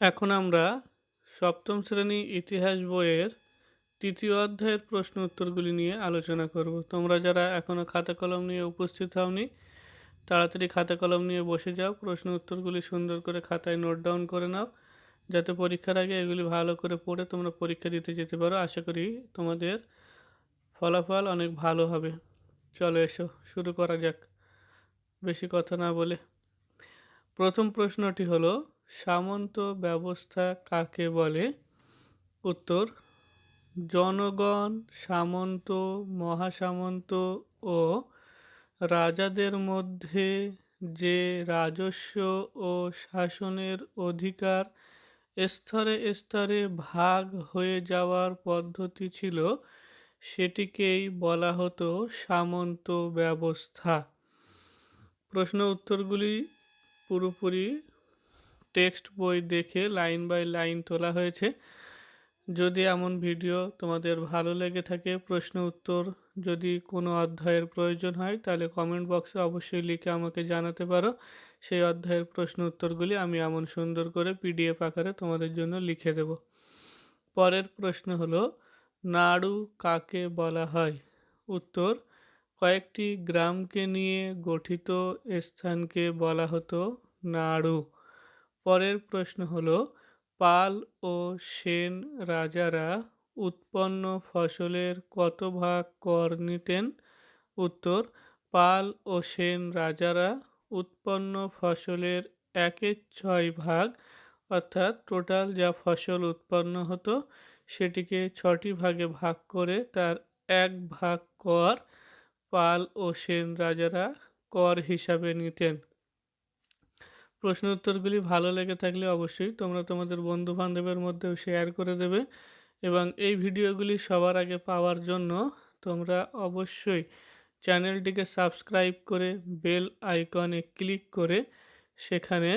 এখন আমরা সপ্তম শ্রেণি ইতিহাস বইয়ের তৃতীয় অধ্যায়ের প্রশ্ন উত্তরগুলি নিয়ে আলোচনা করব। তোমরা যারা এখনও খাতা কলম নিয়ে উপস্থিত হওনি, তাড়াতাড়ি খাতা কলম নিয়ে বসে যাও, প্রশ্ন উত্তরগুলি সুন্দর করে খাতায় নোট ডাউন করে নাও, যাতে পরীক্ষার আগে এগুলি ভালো করে পড়ে তোমরা পরীক্ষা দিতে যেতে পারো। আশা করি তোমাদের ফলাফল অনেক ভালো হবে। চলো এসো, শুরু করা যাক। বেশি কথা না বলে। প্রথম প্রশ্নটি হলো সামন্ত ব্যবস্থা কাকে বলে? উত্তর, জনগণ, সামন্ত, মহাসামন্ত ও রাজাদের মধ্যে যে রাজস্ব ও শাসনের অধিকার স্তরে স্তরে ভাগ হয়ে যাওয়ার পদ্ধতি ছিল, সেটিকেই বলা হতো সামন্ত ব্যবস্থা। প্রশ্ন উত্তরগুলি পুরোপুরি টেক্সট বই দেখে লাইন বাই লাইন তোলা হয়েছে। যদি এমন ভিডিও তোমাদের ভালো লেগে থাকে, প্রশ্ন, উত্তর যদি কোনো অধ্যায়ের প্রয়োজন হয়, তাহলে কমেন্ট বক্সে অবশ্যই লিখে আমাকে জানাতে পারো। সেই অধ্যায়ের প্রশ্ন, উত্তরগুলি আমি এমন সুন্দর করে পিডিএফ আকারে তোমাদের জন্য লিখে দেব। পরের প্রশ্ন হলো, নাড়ু কাকে বলা হয়? উত্তর, কয়েকটি গ্রামকে নিয়ে গঠিত স্থানকে বলা হতো নাড়ু। পরের প্রশ্ন হলো, পাল ও সেন রাজারা উৎপন্ন ফসলের কত ভাগ কর নিতেন? উত্তর, পাল ও সেন রাজারা উৎপন্ন ফসলের একের ছয় ভাগ, অর্থাৎ টোটাল যা ফসল উৎপন্ন হতো, সেটিকে ছটি ভাগে ভাগ করে তার এক ভাগ কর পাল ও সেন রাজারা কর হিসাবে নিতেন। প্রশ্ন উত্তরগুলি ভালো লেগে থাকলে অবশ্যই তোমরা তোমাদের বন্ধু বান্ধবের মধ্যেও শেয়ার করে দেবে এবং এই ভিডিওগুলি সবার আগে পাওয়ার জন্য তোমরা অবশ্যই চ্যানেলটিকে সাবস্ক্রাইব করে বেল আইকনে ক্লিক করে সেখানে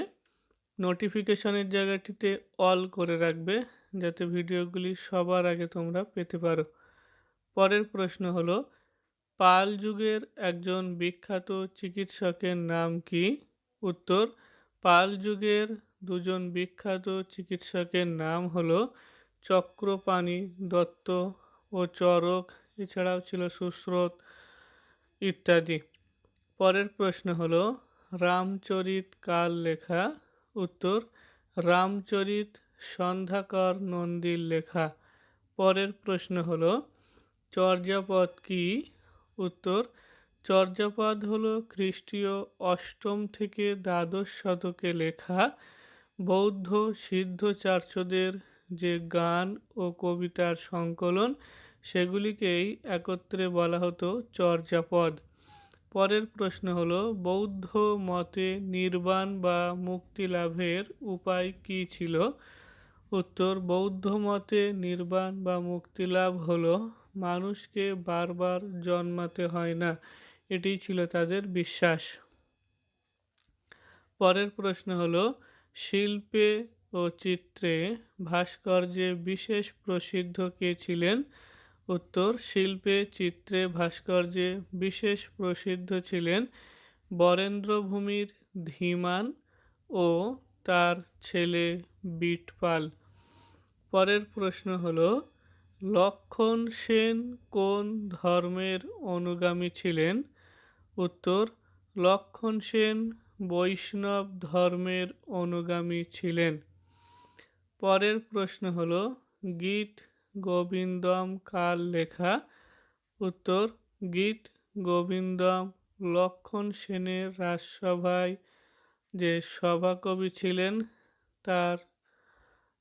নোটিফিকেশনের জায়গাটিতে অল করে রাখবে যাতে ভিডিওগুলি সবার আগে তোমরা পেতে পারো। পরের প্রশ্ন হলো, পাল যুগের একজন বিখ্যাত চিকিৎসকের নাম কি? উত্তর পাল যুগের দুজন বিখ্যাত চিকিৎসকের নাম হলো চক্রপাণি দত্ত ও চরক, এছাড়াও ছিল সুস্রোত ইত্যাদি। পরের প্রশ্ন হলো, রামচরিত কাল লেখা, উত্তর, রামচরিত সন্ধ্যাকর নন্দীর লেখা। পরের প্রশ্ন হলো, চর্যাপদ কি? উত্তর চর্যাপদ হল খ্রিস্টীয় অষ্টম থেকে দ্বাদশ শতকে লেখা বৌদ্ধ সিদ্ধচার্যদের যে গান ও কবিতার সংকলন, সেগুলিকেই একত্রে বলা হতো চর্যাপদ। পরের প্রশ্ন হলো, বৌদ্ধ মতে নির্বাণ বা মুক্তি লাভের উপায় কী ছিল? উত্তর, বৌদ্ধ মতে নির্বাণ বা মুক্তি লাভ হলো, মানুষকে বারবার জন্মাতে হয় না। এটি ছিল তাদের বিশ্বাস। পরের প্রশ্ন হলো, শিল্পে ও চিত্রে ভাস্কর্যে বিশেষ প্রসিদ্ধ কে ছিলেন? উত্তর, শিল্পে, চিত্রে, ভাস্কর্যে বিশেষ প্রসিদ্ধ ছিলেন বরেন্দ্রভূমির ধীমান ও তার ছেলে বিটপাল পরের প্রশ্ন হল, লক্ষণ সেন কোন ধর্মের অনুগামী ছিলেন? উত্তর, লক্ষণ সেন বৈষ্ণব ধর্মের অনুগামী ছিলেন। পরের প্রশ্ন হল গীত গোবিন্দম কাল লেখা? উত্তর গীত গোবিন্দম লক্ষণ সেনের রাজসভায় যে সভাকবি ছিলেন, তার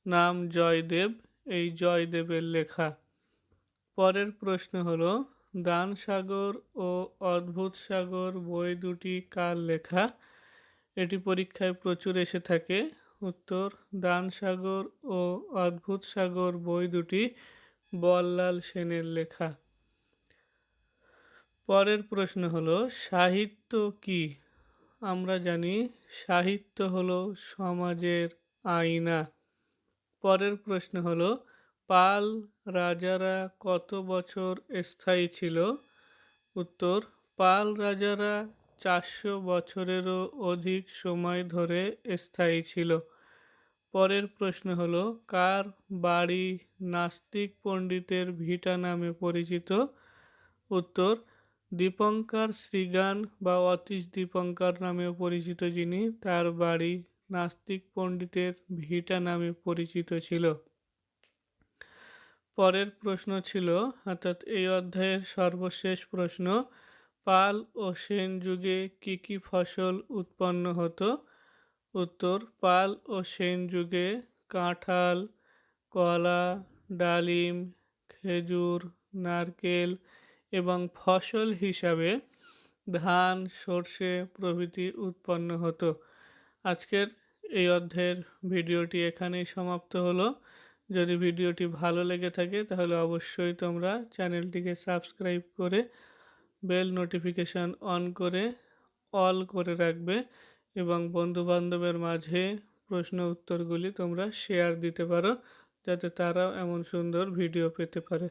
নাম জয়দেব, এই জয়দেবের লেখা। পরের প্রশ্ন হলো দান সাগর ও অদ্ভুত সাগর বই দুটি কার লেখা? এটি পরীক্ষায় প্রচুর এসে থাকে। উত্তর, দান সাগর ও অদ্ভুত সাগর বই দুটি বল্লাল সেনের লেখা। পরের প্রশ্ন হলো, সাহিত্য কি? আমরা জানি সাহিত্য হলো সমাজের আয়না। পরের প্রশ্ন হলো পাল রাজারা কত বছর স্থায়ী ছিল? উত্তর, পাল রাজারা চারশো বছরেরও অধিক সময় ধরে স্থায়ী ছিল। পরের প্রশ্ন হলো, কার বাড়ি নাস্তিক পণ্ডিতের ভিটা নামে পরিচিত? উত্তর, দীপঙ্কর শ্রীগান বা অতীশ দীপঙ্কর নামেও পরিচিত যিনি তার বাড়ি নাস্তিক পণ্ডিতের ভিটা নামে পরিচিত ছিল। পরের প্রশ্ন ছিল, অর্থাৎ এই অধ্যায়ের সর্বশেষ প্রশ্ন, পাল ও সেন যুগে কি কি ফসল উৎপন্ন হতো? উত্তর, পাল ও সেন যুগে কাঁঠাল, কলা, ডালিম, খেজুর, নারকেল এবং ফসল হিসাবে ধান, সর্ষে প্রভৃতি উৎপন্ন হতো। আজকের এই অধ্যায়ের ভিডিওটি এখানেই সমাপ্ত হলো। যদি ভিডিওটি ভালো লেগে থাকে, তাহলে অবশ্যই তোমরা চ্যানেলটিকে সাবস্ক্রাইব করে বেল নোটিফিকেশান অন করে অল করে রাখবে এবং বন্ধুবান্ধবের মাঝে প্রশ্ন উত্তরগুলি তোমরা শেয়ার দিতে পারো, যাতে তারাও এমন সুন্দর ভিডিও পেতে পারে।